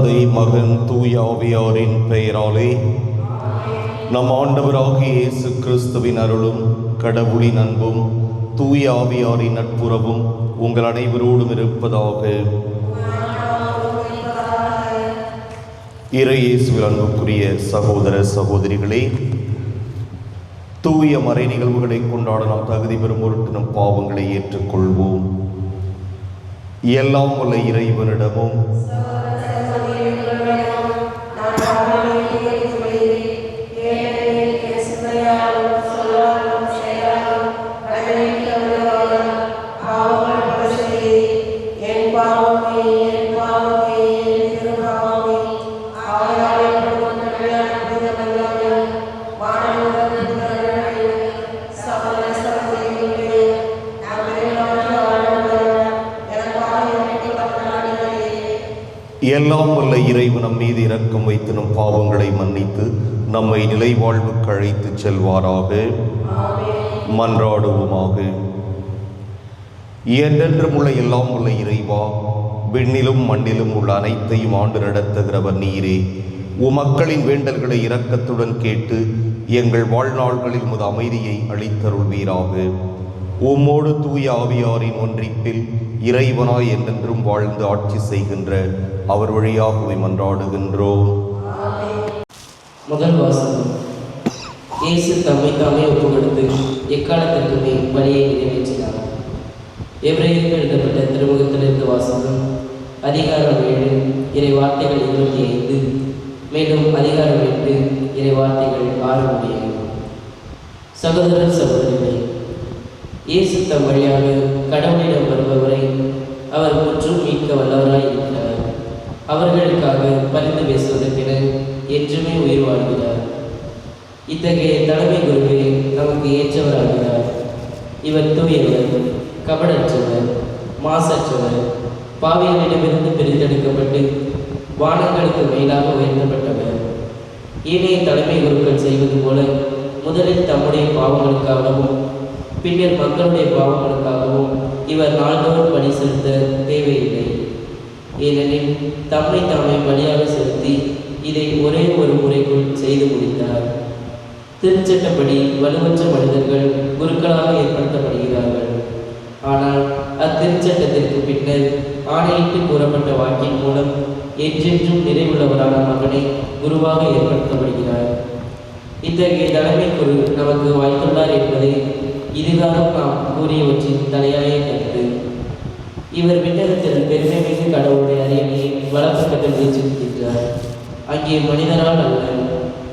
தந்தை மகன் தூயாவியாரின் பெயராலே நம் ஆண்டவராகிய இயேசு கிறிஸ்துவின் அருளும் கடவுளின் அன்பும் தூயாவியாரின் நட்புறவும் உங்கள் அனைவரோடும் இருப்பதாக. இறை அன்புக்குரிய சகோதர சகோதரிகளே தூய மறை நிகழ்வுகளை கொண்டாட நாம் தகுதி பெறும் பொருட்டு நம் பாவங்களை ஏற்றுக்கொள்வோம். எல்லாம் உள்ள இறைவனிடமும் Senhor. எல்லாம் வல்ல இறைவன் நம் மீது இரக்கம் வைத்து நம் பாவங்களை மன்னித்து நம்மை நிலை வாழ்வுக்கு அழைத்துச் செல்வாராக. மன்றாடுவோமாக. என்றென்றும் உள்ள எல்லாம் உள்ள இறைவா விண்ணிலும் மண்ணிலும் உள்ள அனைத்தையும் ஆண்டு நடத்துகிறவர் நீரே உமக்களின் வேண்டல்களை இரக்கத்துடன் கேட்டு எங்கள் வாழ்நாள்களில் முத அமைதியை அளித்தருள்வீராக. உம்மோடு தூய ஆவியாரின் ஒன்றிப்பில் இறைவனாய் என்றென்றும் வாழ்ந்து ஆட்சி செய்கின்ற அவர் வழியாக மன்றாடுகின்றோம். முதல் வாசகம். இயேசு தம்மை தாமே ஒப்புக்கொடுத்து எக்காலத்திற்குமே வழியை நிறைவேற்றினார் எபிரேயருக்கு எழுதப்பட்ட திருமுகத்திலிருந்து வாசகம். அதிகாரம் ஏழு இறை வார்த்தைகள் இருபத்தி ஐந்து. மேலும் அதிகாரம் எட்டு இறை வார்த்தைகள் ஆறு முடியும் சகோதரர் சகோதரிகளே இயேசு தம் வழியாக கடவுளிடம் வருபவரை அவர் முற்றும் மீட்க வல்லவராய் இருக்கிறார். அவர்களுக்காக பரிந்து பேசுவதற்கென என்றுமே உயிர் வாழ்கிறார். இத்தகைய தலைமை குருவே நமக்கு ஏற்றவராகிறார். இவர் தூயவர் கபடற்றவர் மாசற்றவர் பாவியலிடமிருந்து பிரித்தெடுக்கப்பட்டு வானங்களுக்கு மேலாக உயர்த்தப்பட்டவர். ஏனைய தலைமை குருக்கள் செய்வது போல முதலில் தம்முடைய பாவங்களுக்காகவும் பின்னர் மக்களுடைய பாவங்களுக்காகவும் இவர் நாள்தோறும் பணி செலுத்த தேவையில்லை. ஏனெனில் தம்மை தாமே பலியாக செலுத்தி இதை ஒரே ஒரு முறைக்குள் செய்து முடித்தார். திருச்சட்டப்படி வலுவற்ற மனிதர்கள் குருக்களாக ஏற்படுத்தப்படுகிறார்கள். ஆனால் அத்திருச்சட்டத்திற்கு பின்னர் ஆணையிட்டு கூறப்பட்ட வாக்கின் மூலம் என்றென்றும் நிறைவுள்ளவரான மகனை குருவாக ஏற்படுத்தப்படுகிறார். இத்தகைய தலைமை குரு நமக்கு வாய்த்துள்ளார் என்பதை நாம் கூறியவற்றின் தலையாய கருத்து இவர் விண்ணகத்தில் பெருமை மிகு கடவுளுடைய அறிவியை வளர்க்கப்பட்டு வீச்சிருக்கின்றார் அங்கே மனிதரால் அல்ல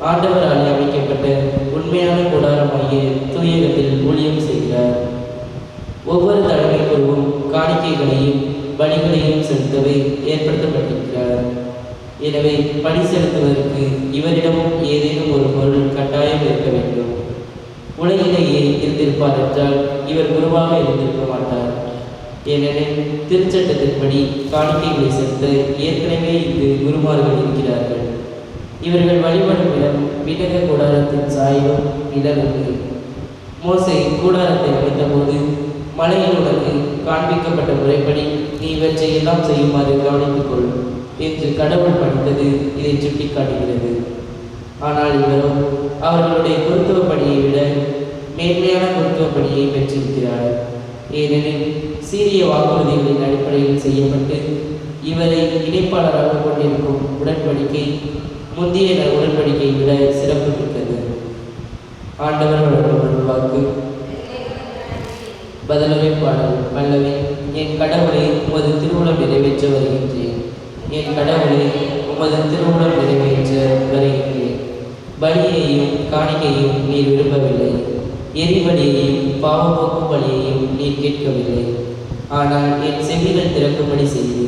ஆண்டவரால் அமைக்கப்பட்ட உண்மையான கூடாரமாகிய தூயகத்தில் ஊழியம் செய்கிறார். ஒவ்வொரு தலைமை குழுவும் காணிக்கைகளையும் பலிகளையும் செலுத்தவே ஏற்படுத்தப்பட்டிருக்கிறார். எனவே பணி செலுத்துவதற்கு இவரிடமும் ஏதேனும் ஒரு பொருள் கட்டாயம் இருக்க வேண்டும். உலகிலேயே இருந்திருப்பார் என்றால் இவர் குருவாக இருந்திருக்க மாட்டார். ஏனெனில் திருச்சட்டத்தின்படி காணிக்கைகளை செலுத்த ஏற்கனவே இங்கு குருமார்கள் இருக்கிறார்கள். இவர்கள் வழிபடும் இடம் விலக கூடாரத்தின் சாயும் நிழலுக்கு மோசை கூடாரத்தை அமைத்தபோது மலையில் உனக்கு காண்பிக்கப்பட்ட முறைப்படி நீ இவற்றை எல்லாம் செய்யுமாறு கவனித்துக் கொள் என்று கடவுள் படித்தது இதை சுட்டிக்காட்டுகிறது. ஆனால் இவரோ அவர்களுடைய குருத்துவ பணியை விட மேன்மையான குருத்துவ பணியை பெற்றிருக்கிறார். ஏனெனில் சீரிய வாக்குறுதிகளின் அடிப்படையில் செய்யப்பட்டு இவரை இணைப்பாளராக கொண்டிருக்கும் உடன்படிக்கை முந்தைய உடன்படிக்கையை விட சிறப்பு மிக்கது. ஆண்டவர் வழங்கும் வாக்கு பதிலவை பாடல் பல்லவி என் கடவுளை உமது திருமணம் நிறைவேற்ற வருகின்றேன் என் கடவுளை உமது திருமணம் நிறைவேற்ற வருகின்றேன் பலியையும் காணிக்கையும் நீர் விரும்பவில்லை. எரிபலியையும் பாவப்போக்கும் பலியையும் நீர் கேட்கவில்லை. ஆனால் என் செவிகள் திறக்கும்படி செய்து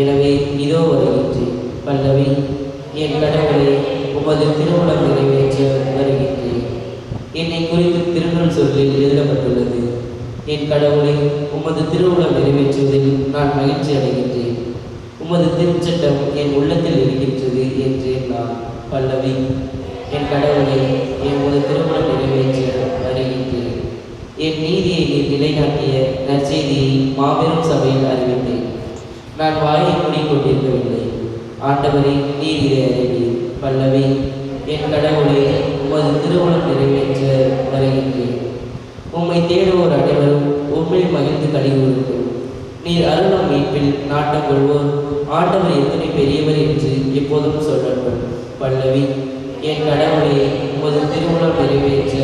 எனவே இதோ வருகின்றேன் பல்லவி என் கடவுளை உமது திருமணம் நிறைவேற்ற வருகின்றேன். என்னை குறித்து திருநூல் சொல்லில் எழுதப்பட்டுள்ளது. என் கடவுளை உமது திருவுளம் நிறைவேற்றுவதில் நான் மகிழ்ச்சி அடைகின்றேன். உமது திருச்சட்டம் என் உள்ளத்தில் இருக்கின்றது என்றேன் நான் பல்லவி என் கடவுளை என் திருமணம் நிறைவேற்ற அறிவித்து என் நீதியை நீர் நிலைநாட்டிய நற்செய்தியை மாபெரும் சபையில் அறிவித்தேன். நான் வாயை மூடிக்கொண்டிருக்கவில்லை. ஆண்டவரை நீர் இதை அறிவீர். பல்லவி என் கடவுளே உமது திருமணம் நிறைவேற்ற வருகின்றேன். உம்மை தேடுவோர் அனைவரும் உம்மில் மகிழ்ந்து கழிவுறுக்கும் நீர் அருளும் மீட்பில் நாட்டம் கொள்வோர். ஆண்டவர் எத்தனை பெரியவர் என்று எப்போதும் சொல்லப்படும் பல்லவி என் கடவுளே உமது திருவுளம் நிறைவேற்ற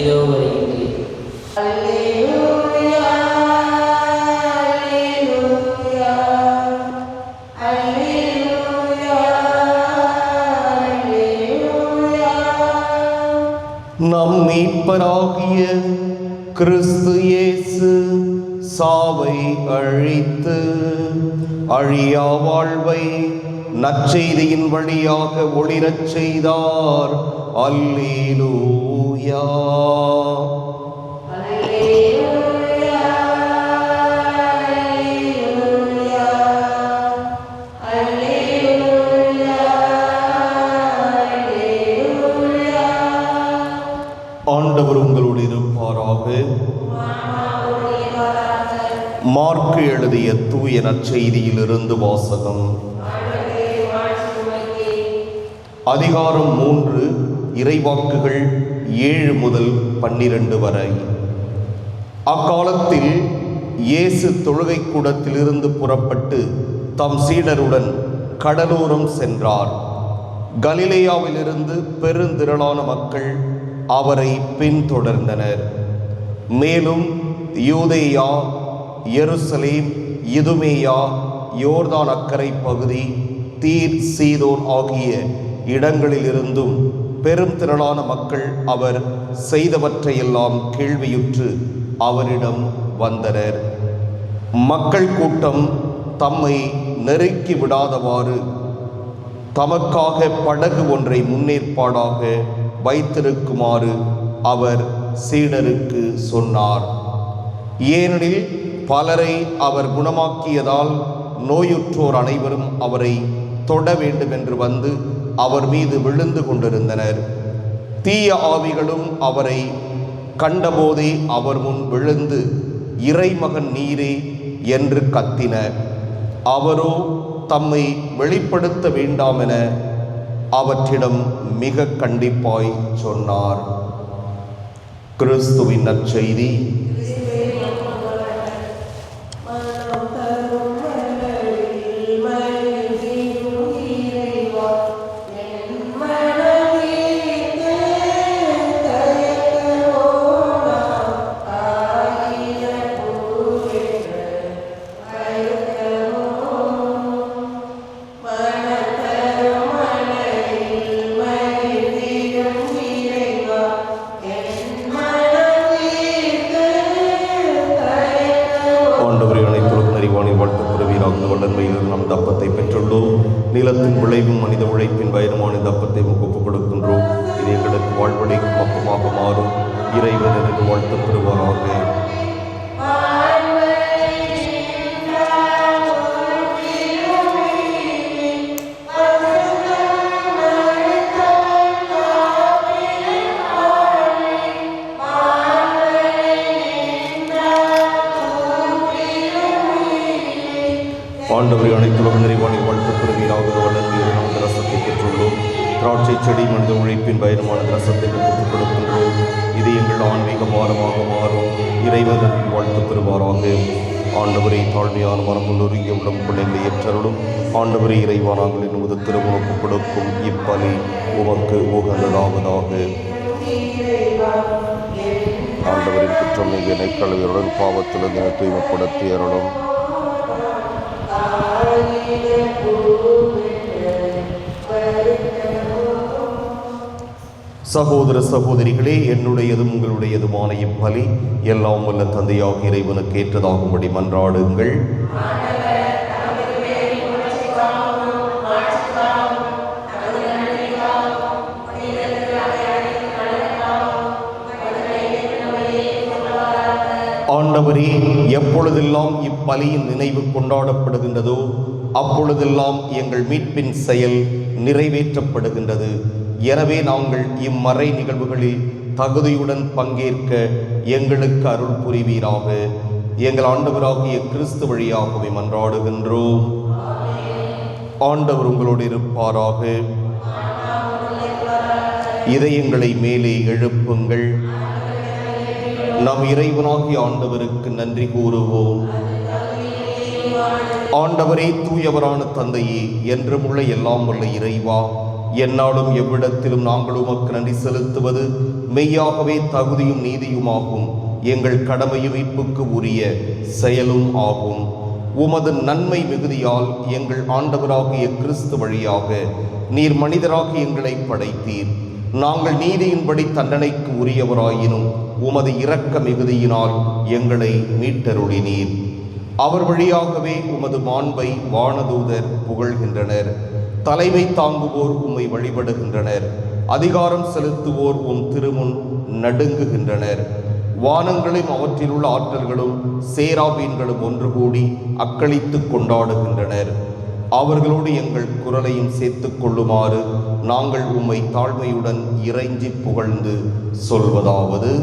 இதோ வருகின்றேன். நம் மீட்பராகிய கிறிஸ்து இயேசு சாவை அழித்து அழியா வாழ்வை நற்செய்தியின் வழியாக ஒளிரச் செய்தார். அல்லேலூயா. ஆண்டவர் உங்களோடு இருப்பாராக. மார்க்கு எழுதிய தூய நற்செய்தியிலிருந்து வாசகம். அதிகாரம் மூன்று இறைவாக்குகள் ஏழு முதல் பன்னிரண்டு வரை. அக்காலத்தில் இயேசு தொழுகை கூடத்திலிருந்து புறப்பட்டு தம் சீடருடன் கடலோரம் சென்றார். கலிலேயாவிலிருந்து பெருந்திரளான மக்கள் அவரை பின்தொடர்ந்தனர். மேலும் யூதேயா எருசலேம் இதுமேயா யோர்தான் அக்கரை பகுதி தீர் சீதோன் ஆகிய இடங்களிலிருந்தும் பெரும் திரளான மக்கள் அவர் செய்தவற்றையெல்லாம் கேள்வியுற்று அவரிடம் வந்தனர். மக்கள் கூட்டம் தம்மை நெருக்கி விடாதவாறு தமக்காக படகு ஒன்றை முன்னேற்பாடாக வைத்திருக்குமாறு அவர் சீடருக்கு சொன்னார். ஏனெனில் பலரை அவர் குணமாக்கியதால் நோயுற்றோர் அனைவரும் அவரை தொட வேண்டும் என்று வந்து அவர் மீது விழுந்து கொண்டிருந்தனர். தீய ஆவிகளும் அவரை கண்டபோதே அவர் முன் விழுந்து இறைமகன் நீரே என்று கத்தின அவரோ தம்மை வெளிப்படுத்த வேண்டாம் என அவற்றிடம் மிக கண்டிப்பாய் சொன்னார். கிறிஸ்துவின் நற்செய்தி. செடி மனித உழைப்பின் பயனுமான ரசத்தை ஒப்புக் கொடுக்கின்றோம் இது எங்கள் ஆன்மீக பாரமாக மாறும். இறைவன் வாழ்த்து பெறுவாராக. ஆண்டவரை தாழ்மையான மரமுள்ளொருங்கிய உடம் பிள்ளைகளை ஏற்றருளும். ஆண்டவரை இறைவானாங்கள் என்பது திருமணக்கு கொடுக்கும் இப்பலி உமக்கு உகந்ததாவதாக. ஆண்டவரின் குற்றம் எங்களை கழுவியுடன் பாவத்திலிருந்து என்னை சகோதர சகோதரிகளே என்னுடையதும் உங்களுடையதுமான இப்பலி எல்லாம் வல்ல தந்தையாக இறைவனுக்கு ஏற்றதாகும்படி மன்றாடுங்கள். ஆண்டவரே எப்பொழுதெல்லாம் இப்பலியின் நினைவு கொண்டாடப்படுகின்றதோ அப்பொழுதெல்லாம் எங்கள் மீட்பின் செயல் நிறைவேற்றப்படுகின்றது. எனவே நாங்கள் இம்மறை நிகழ்வுகளில் தகுதியுடன் பங்கேற்க எங்களுக்கு அருள் புரிவீராக. எங்கள் ஆண்டவராகிய கிறிஸ்து வழியாகவே மன்றாடுகின்றோம். ஆண்டவர் உங்களோடு இருப்பாராக. இதயங்களை மேலே எழுப்புங்கள். நம் இறைவனாகிய ஆண்டவருக்கு நன்றி கூறுவோம். ஆண்டவரே தூயவரான தந்தையே என்றும் உள்ள எல்லாம் உள்ள இறைவா. என்னாலும் எவ்விடத்திலும் நாங்கள் உமக்கு நன்றி செலுத்துவது மெய்யாகவே தகுதியும் நீதியுமாகும். எங்கள் கடமையும் மீட்புக்கு உரிய செயலும் ஆகும். உமது நன்மை மிகுதியால் எங்கள் ஆண்டவராகிய கிறிஸ்து வழியாக நீர் மனிதராகி எங்களை படைத்தீர். நாங்கள் நீதியின்படி தண்டனைக்கு உரியவராயினும் உமது இரக்க மிகுதியினால் எங்களை மீட்டருளினீர். அவர் வழியாகவே உமது மாண்பை வானதூதர் புகழ்கின்றனர். தலைமை தாங்குவோர் உம்மை வழிபடுகின்றனர். அதிகாரம் செலுத்துவோர் உம் திருமுன் நடுங்குகின்றனர். வானங்களும் அவற்றில் உள்ள ஆற்றல்களும் சேராபீன்களும் ஒன்று கூடி அக்களித்துக் கொண்டாடுகின்றனர். அவர்களோடு எங்கள் குரலையும் சேர்த்துக் கொள்ளுமாறு நாங்கள் உம்மை தாழ்மையுடன் இறைஞ்சி புகழ்ந்து சொல்வதாவது.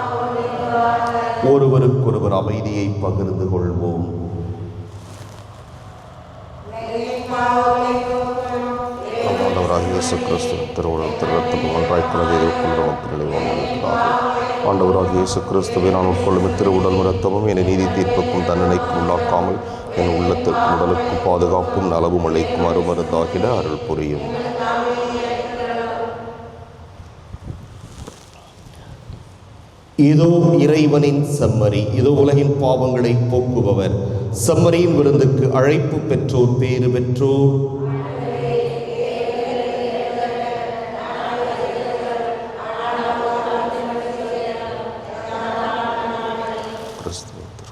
ஒருவருக்கொருவர் அமைதியை பகிர்ந்து கொள்வோம். இயேசு கிறிஸ்து திருவுடல் திருரத்துக்கு ஒன்றாய் குழந்தை கொண்ட மக்கள் ஆண்டவராக இயேசு கிறிஸ்துவை நான் உட்கொள்ளும் திருவுடல் ரத்தமும் என்னை நீதி தீர்ப்புக்கும் தண்டனைக்கும் உள்ளாக்காமல் என் உள்ளத்திற்கும் உடலுக்கும் பாதுகாப்பும் நலவும் அளிக்கும் அருமருந்தாகிட அருள் புரியும். இதோ இறைவனின் செம்மறி இதோ உலகின் பாவங்களை போக்குபவர். செம்மறியின் விருந்துக்கு அழைப்பு பெற்றோர் பேறு பெற்றோர் கிறிஸ்துவின் திரு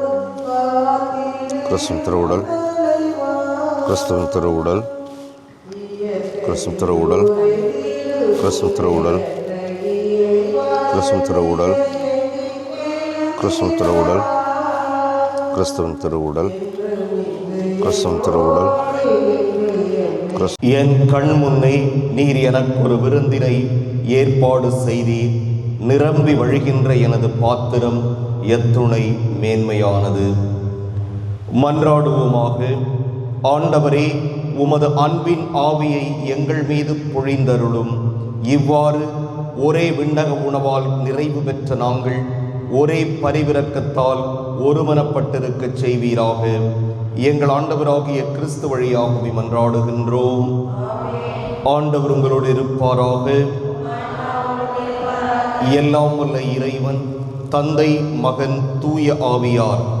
கிறிஸ்துவின் திருவுடல் கிறிஸ்துவின் திருவுடல் கிறிஸ்துவின் திருவுடல் கிறிஸ்துவின் திருவுடல் கிறிஸ்துவின் திருவுடல் கிறிஸ்துவின் திருவுடல் கிறிஸ்துவின் திருவுடல் கிறிஸ்துவின் திருவுடல் கிறிஸ்து என் கண் முன்னே நீர் எனக்கு ஒரு விருந்தினை ஏற்பாடு செய்தீர் நிரம்பி வழிகின்ற எனது பாத்திரம் எத்துணை மேன்மையானது மன்றாடுவோமாக. ஆண்டவரே உமது அன்பின் ஆவியை எங்கள் மீது பொழிந்தருளும். இவ்வாறு ஒரே விண்ணக உணவால் நிறைவு பெற்ற நாங்கள் ஒரே பரிவிறக்கத்தால் ஒருமனப்பட்டிருக்கச் செய்வீராக. எங்கள் ஆண்டவராகிய கிறிஸ்து வழியாகவே மன்றாடுகின்றோம். ஆண்டவர் உங்களோடு இருப்பாராக. எல்லாம் வல்ல இறைவன் தந்தை மகன் தூய ஆவியார்.